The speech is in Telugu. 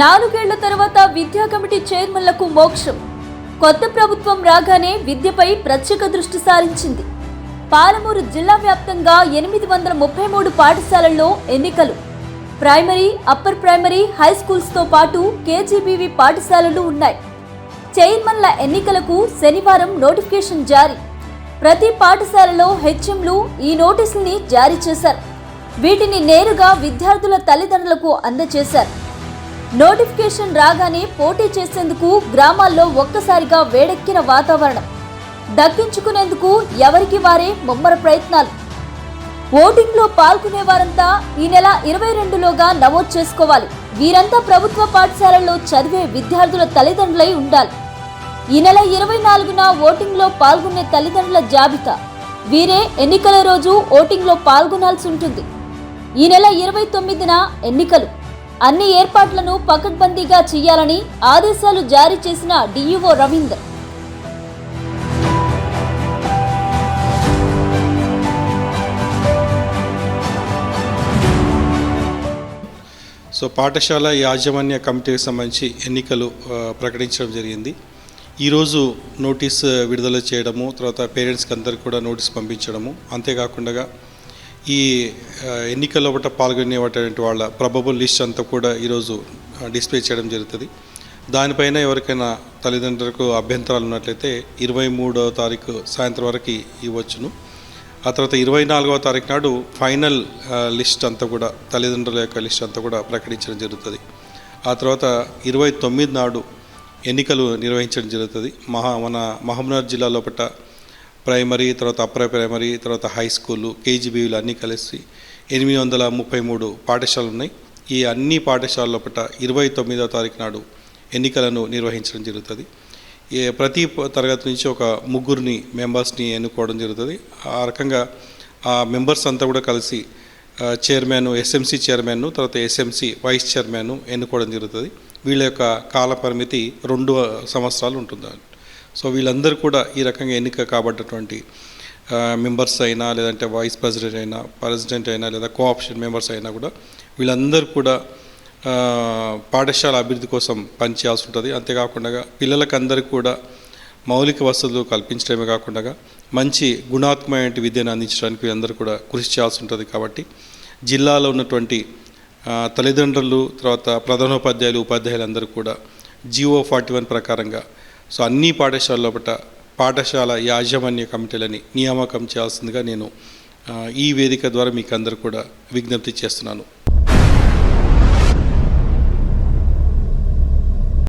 నాలుగేళ్ళ తర్వాత విద్యా కమిటీ చైర్మన్లకు మోక్షం. కొత్త ప్రభుత్వం రాగానే విద్యపై ప్రత్యేక దృష్టి సారించింది. పాలమూరు జిల్లా వ్యాప్తంగా ఎనిమిది వందల ముప్పై మూడు పాఠశాలల్లో ఎన్నికలు. ప్రైమరీ అప్పర్ ప్రైమరీ హై స్కూల్స్తో పాటు కేజీబీవీ పాఠశాలలు ఉన్నాయి. చైర్మన్ల ఎన్నికలకు శనివారం నోటిఫికేషన్ జారీ. ప్రతి పాఠశాలలో హెచ్ఎంలు ఈ నోటీసుల్ని జారీ చేశారు. వీటిని నేరుగా విద్యార్థుల తల్లిదండ్రులకు అందజేశారు. నోటిఫికేషన్ రాగానే పోటీ చేసేందుకు గ్రామాల్లో ఒక్కసారిగా వేడెక్కిన వాతావరణం. దక్కించుకునేందుకు ఎవరికి వారే ముమ్మర ప్రయత్నాలు. ఓటింగ్లో పాల్గొనే వారంతా ఈ నెల ఇరవై రెండులోగా నమోదు చేసుకోవాలి. వీరంతా ప్రభుత్వ పాఠశాలల్లో చదివే విద్యార్థుల తల్లిదండ్రులై ఉండాలి. ఈ నెల ఇరవై నాలుగున ఓటింగ్లో పాల్గొనే తల్లిదండ్రుల జాబితా. వీరే ఎన్నికల రోజు ఓటింగ్లో పాల్గొనాల్సి ఉంటుంది. ఈ నెల ఇరవై తొమ్మిదిన ఎన్నికలు. అన్ని ఏర్పాట్లను పకడ్బందీగా చేయాలని ఆదేశాలు జారీ చేసిన డీఈఓ రవీందర్. సో పాఠశాల యాజమాన్య కమిటీకి సంబంధించి ఎన్నికలు ప్రకటించడం జరిగింది. ఈరోజు నోటీస్ విడుదల చేయడము తర్వాత పేరెంట్స్కి అందరికి కూడా నోటీస్ పంపించడము అంతేకాకుండా ఈ ఎన్నికల్లో ఒకట పాల్గొనేటువంటి వాళ్ళ ప్రభబుల్ లిస్ట్ అంతా కూడా ఈరోజు డిస్ప్లే చేయడం జరుగుతుంది. దానిపైన ఎవరికైనా తల్లిదండ్రులకు అభ్యంతరాలు ఉన్నట్లయితే ఇరవై మూడవ తారీఖు సాయంత్రం వరకు ఇవ్వచ్చును. ఆ తర్వాత ఇరవై నాలుగవ తారీఖు నాడు ఫైనల్ లిస్ట్ అంతా కూడా తల్లిదండ్రుల యొక్క లిస్ట్ అంతా కూడా ప్రకటించడం జరుగుతుంది. ఆ తర్వాత ఇరవై తొమ్మిది నాడు ఎన్నికలు నిర్వహించడం జరుగుతుంది. మహా మన మహబూబ్నగర్ జిల్లాలో లోపల ప్రైమరీ తర్వాత అప్పర్ ప్రైమరీ తర్వాత హై స్కూలు కేజీబీలు అన్నీ కలిసి ఎనిమిది వందల ముప్పై మూడు పాఠశాలలు ఉన్నాయి ఈ అన్ని పాఠశాలల పట్ల ఇరవై తొమ్మిదవ తారీఖు నాడు ఎన్నికలను నిర్వహించడం జరుగుతుంది. ఏ ప్రతి తరగతి నుంచి ఒక ముగ్గురిని మెంబర్స్ని ఎన్నుకోవడం జరుగుతుంది. ఆ రకంగా ఆ మెంబర్స్ అంతా కూడా కలిసి చైర్మన్ ఎస్ఎంసీ చైర్మన్ను తర్వాత ఎస్ఎంసి వైస్ చైర్మన్ను ఎన్నుకోవడం జరుగుతుంది. వీళ్ళ యొక్క కాల పరిమితి రెండు సంవత్సరాలు ఉంటుంది సో వీళ్ళందరూ కూడా ఈ రకంగా ఎన్నిక కాబడ్డటువంటి మెంబర్స్ అయినా లేదంటే వైస్ ప్రెసిడెంట్ అయినా ప్రెసిడెంట్ అయినా లేదా కోఆప్షన్ మెంబర్స్ అయినా కూడా వీళ్ళందరూ కూడా పాఠశాల అభివృద్ధి కోసం పనిచేయాల్సి ఉంటుంది. అంతేకాకుండా పిల్లలకు అందరికీ కూడా మౌలిక వసతులు కల్పించడమే కాకుండా మంచి గుణాత్మకమైన విద్యను అందించడానికి అందరూ కూడా కృషి చేయాల్సి ఉంటుంది కాబట్టి జిల్లాలో ఉన్నటువంటి తల్లిదండ్రులు తర్వాత ప్రధానోపాధ్యాయులు ఉపాధ్యాయులు అందరూ కూడా జియో ఫార్టీ వన్ ప్రకారంగా సో అన్ని పాఠశాల లోపల పాఠశాల యాజమాన్య కమిటీలని నియామకం చేయాల్సిందిగా నేను ఈ వేదిక ద్వారా మీకు అందరు కూడా విజ్ఞప్తి చేస్తున్నాను.